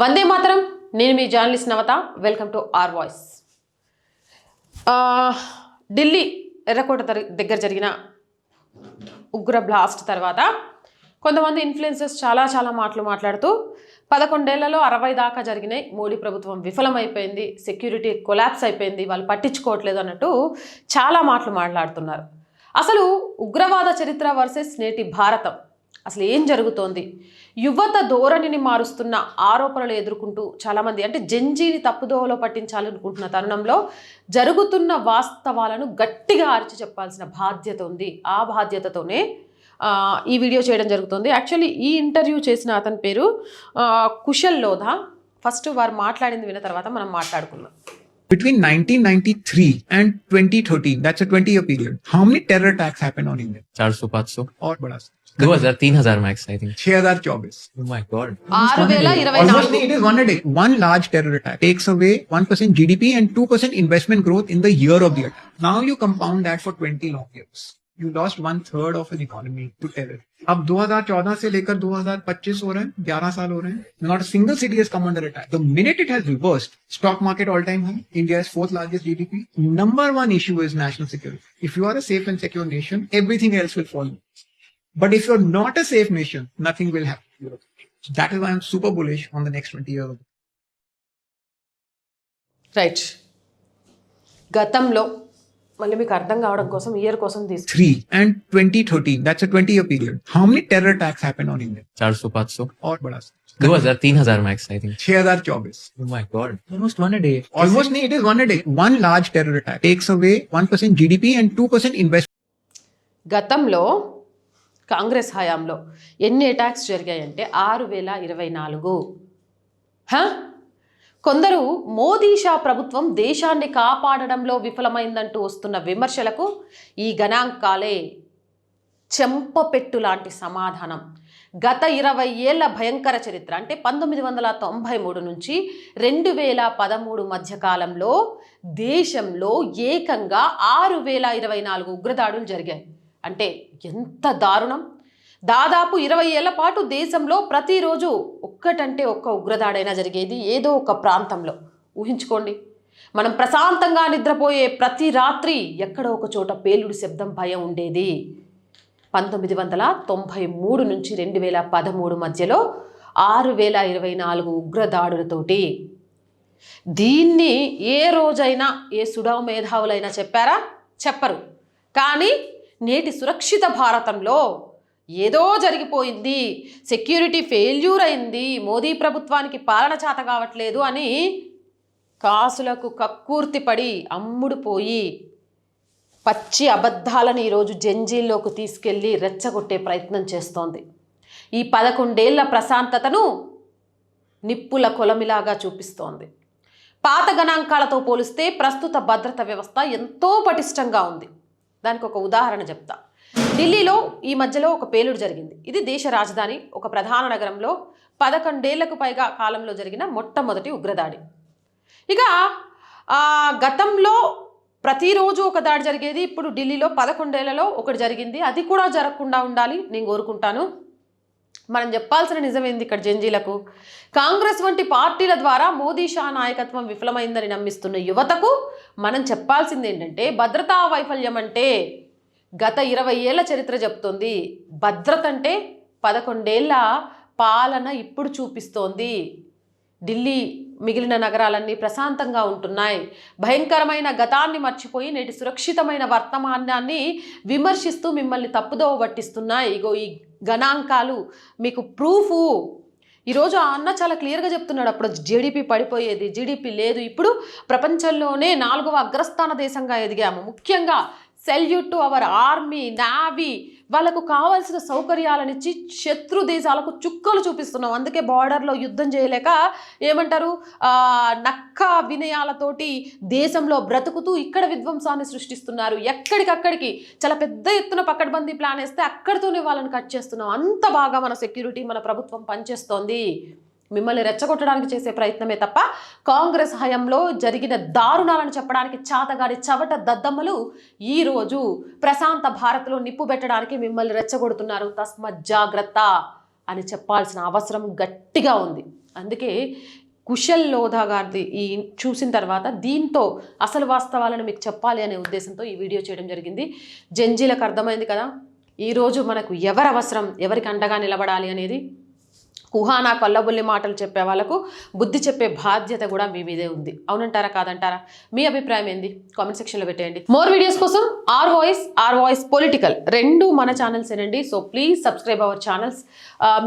వందే మాత్రం. నేను మీ journalist Navatha. Welcome to R voice. Delhi Errakota దగ్గర జరిగిన ఉగ్ర బ్లాస్ట్ తర్వాత కొంతమంది ఇన్ఫ్లుయెన్సర్స్ చాలా చాలా మాటలు మాట్లాడుతూ పదకొండేళ్ళలో అరవై దాకా జరిగినాయి మోడీ ప్రభుత్వం విఫలమైపోయింది సెక్యూరిటీ కొలాప్స్ అయిపోయింది వాళ్ళు పట్టించుకోవట్లేదు అన్నట్టు చాలా మాటలు మాట్లాడుతున్నారు. అసలు ఉగ్రవాద చరిత్ర వర్సెస్ నేటి భారతం అసలు ఏం జరుగుతోంది? యువత ధోరణిని మారుస్తున్న ఆరోపణలు ఎదుర్కొంటూ చాలామంది అంటే జంజీని తప్పుదోవలో పట్టించాలనుకుంటున్న తరుణంలో జరుగుతున్న వాస్తవాలను గట్టిగా అరిచి చెప్పాల్సిన బాధ్యత ఉంది. ఆ బాధ్యతతోనే ఆ, ఈ వీడియో చేయడం జరుగుతుంది. యాక్చువల్లీ ఈ ఇంటర్వ్యూ చేసిన అతని పేరు కుశల్ లోధా. ఫస్ట్ వారు మాట్లాడింది విన్న తర్వాత మనం మాట్లాడుకుందాం. Between 1993 and 2013, that's a 20 year period, how many terror attacks happened on India? चार सौ पाँच सौ और बड़ा दो हजार तीन हजार max I think 6024. Oh my god. ఆరు వేల ఇరవై Almost నాలుగు it is one a day. One large terror attack takes away 1% GDP and 2% investment growth in the year of the attack. Now you compound that for 20 long years. You lost one third of an economy to terror. अब 2014 से लेकर 2025 हो रहे हैं 11 साल हो रहे हैं not a single city has come under attack the minute it has reversed stock market all time high india is fourth largest gdp number one issue is national security if you are a safe and secure nation everything else will follow but if you're not a safe nation nothing will happen so that is why i'm super bullish on the next 20 years right గతంలో మళ్ళీ మీకు అర్థం కావడం కోసం year కోసం తీసుకు 3 and 2013 that's a 20 year period how many terror attacks happened on india चार सौ पाँच सौ और बड़ा दो हजार तीन हजार max I think 6024 Oh my god. Almost one a day. almost no, it is one a day one large terror attack takes away 1% gdp and 2% investment గతంలో కాంగ్రెస్ హయాంలో ఎన్ని అటాక్స్ జరిగాయంటే ఆరు వేల ఇరవై నాలుగు. కొందరు మోదీ షా ప్రభుత్వం దేశాన్ని కాపాడడంలో విఫలమైందంటూ వస్తున్న విమర్శలకు ఈ గణాంకాలే చెంపపెట్టు లాంటి సమాధానం. గత ఇరవై ఏళ్ళ భయంకర చరిత్ర అంటే పంతొమ్మిది వందల తొంభై మూడు నుంచి రెండు వేల పదమూడు మధ్య కాలంలో దేశంలో ఏకంగా ఆరు వేల ఇరవై నాలుగు ఉగ్రదాడులు జరిగాయి. అంటే ఎంత దారుణం. దాదాపు ఇరవై ఏళ్ళ పాటు దేశంలో ప్రతిరోజు ఒక్కటంటే ఒక్క ఉగ్రదాడైనా జరిగేది ఏదో ఒక ప్రాంతంలో. ఊహించుకోండి. మనం ప్రశాంతంగా నిద్రపోయే ప్రతి రాత్రి ఎక్కడో ఒక చోట పేలుడు శబ్దం భయం ఉండేది. పంతొమ్మిది వందల తొంభై మూడు నుంచి రెండు వేల పదమూడు మధ్యలో ఆరు వేల ఇరవై నాలుగు ఉగ్రదాడులతోటి దీన్ని ఏ రోజైనా ఏ సుడవ మేధావులైనా చెప్పారా? చెప్పరు. కానీ నేటి సురక్షిత భారతంలో ఏదో జరిగిపోయింది. సెక్యూరిటీ ఫెయిల్యూర్ అయింది మోదీ ప్రభుత్వానికి పాలన చేత కావట్లేదు అని కాసులకు కక్కుర్తి పడి పచ్చి అబద్ధాలను ఈరోజు జంజీల్లోకి తీసుకెళ్ళి రెచ్చగొట్టే ప్రయత్నం చేస్తోంది. ఈ పదకొండేళ్ళ ప్రశాంతతను నిప్పుల కొలమిలాగా చూపిస్తోంది. పాత గణాంకాలతో పోలిస్తే ప్రస్తుత భద్రత వ్యవస్థ ఎంతో పటిష్టంగా ఉంది. దానికి ఒక ఉదాహరణ చెప్తా. ఢిల్లీలో ఈ మధ్యలో ఒక పేలుడు జరిగింది. ఇది దేశ రాజధాని ఒక ప్రధాన నగరంలో పదకొండేళ్ళకు పైగా కాలంలో జరిగిన మొట్టమొదటి ఉగ్రదాడి. ఇక గతంలో ప్రతిరోజు ఒక దాడి జరిగేది ఇప్పుడు ఢిల్లీలో పదకొండేళ్ళలో ఒకటి జరిగింది. అది కూడా జరగకుండా ఉండాలి నేను కోరుకుంటాను. మనం చెప్పాల్సిన నిజమేంది ఇక్కడ జంజీలకు? కాంగ్రెస్ వంటి పార్టీల ద్వారా మోదీ షా నాయకత్వం విఫలమైందని నమ్మిస్తున్న యువతకు మనం చెప్పాల్సింది ఏంటంటే భద్రతా వైఫల్యం అంటే గత ఇరవై ఏళ్ళ చరిత్ర చెప్తోంది. భద్రత అంటే పదకొండేళ్ళ పాలన ఇప్పుడు చూపిస్తోంది. ఢిల్లీ మిగిలిన నగరాలన్నీ ప్రశాంతంగా ఉంటున్నాయి. భయంకరమైన గతాన్ని మర్చిపోయి నేటి సురక్షితమైన వర్తమానాన్ని విమర్శిస్తూ మిమ్మల్ని తప్పుదోవ పట్టిస్తున్నాయి. ఇగో ఈ గణాంకాలు మీకు ప్రూఫు. ఈరోజు ఆ అన్న చాలా క్లియర్గా చెప్తున్నాడు అప్పుడు జీడిపి పడిపోయేది జీడిపి లేదు. ఇప్పుడు ప్రపంచంలోనే నాలుగవ అగ్రస్థాన దేశంగా ఎదిగాము. ముఖ్యంగా salute to our army navy వాళ్ళకు కావాల్సిన సౌకర్యాలనిచ్చి శత్రు దేశాలకు చుక్కలు చూపిస్తున్నాం. అందుకే బార్డర్లో యుద్ధం చేయలేక ఏమంటారు? నక్క వినయాలతోటి దేశంలో బ్రతుకుతూ ఇక్కడ విధ్వంసాన్ని సృష్టిస్తున్నారు. ఎక్కడికక్కడికి? చాలా పెద్ద ఎత్తున పక్కడబందీ ప్లాన్ వేస్తే అక్కడితోనే వాళ్ళని కట్ చేస్తున్నాం. అంత బాగా మన సెక్యూరిటీ మన ప్రభుత్వం పనిచేస్తోంది. మిమ్మల్ని రెచ్చగొట్టడానికి చేసే ప్రయత్నమే తప్ప కాంగ్రెస్ హయాంలో జరిగిన దారుణాలను చెప్పడానికి చాతగాడి చవట దద్దమ్మలు ఈరోజు ప్రశాంత భారత్లో నిప్పు పెట్టడానికి మిమ్మల్ని రెచ్చగొడుతున్నారు. తస్మత్ జాగ్రత్త అని చెప్పాల్సిన అవసరం గట్టిగా ఉంది. అందుకే కుశల్ లోధా గారిది ఈ చూసిన తర్వాత దీంతో అసలు వాస్తవాలను మీకు చెప్పాలి అనే ఉద్దేశంతో ఈ వీడియో చేయడం జరిగింది. జంజీలకు అర్థమైంది కదా? ఈరోజు మనకు ఎవరు అవసరం ఎవరికి అండగా నిలబడాలి అనేది? కుహానా కొల్లబుల్లి మాటలు చెప్పే వాళ్ళకు బుద్ధి చెప్పే బాధ్యత కూడా మీ మీదే ఉంది. అవునంటారా కాదంటారా? మీ అభిప్రాయం ఏంది? కామెంట్ సెక్షన్లో పెట్టేయండి. మోర్ వీడియోస్ కోసం R voice R voice political రెండు మన ఛానల్స్ ఏనండి. So please subscribe our channels.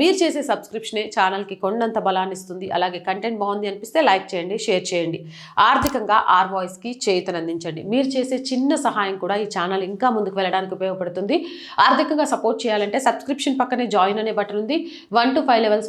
మీరు చేసే సబ్స్క్రిప్షనే ఛానల్కి కొండంత బలాన్ని ఇస్తుంది. అలాగే కంటెంట్ బాగుంది అనిపిస్తే లైక్ చేయండి షేర్ చేయండి. ఆర్థికంగా ఆర్ వాయిస్కి చేయుతనందించండి మీరు చేసే చిన్న సహాయం కూడా ఈ ఛానల్ ఇంకా ముందుకు వెళ్ళడానికి ఉపయోగపడుతుంది. ఆర్థికంగా సపోర్ట్ చేయాలంటే సబ్స్క్రిప్షన్ పక్కనే జాయిన్ అనే బటన్ ఉంది. One to five levels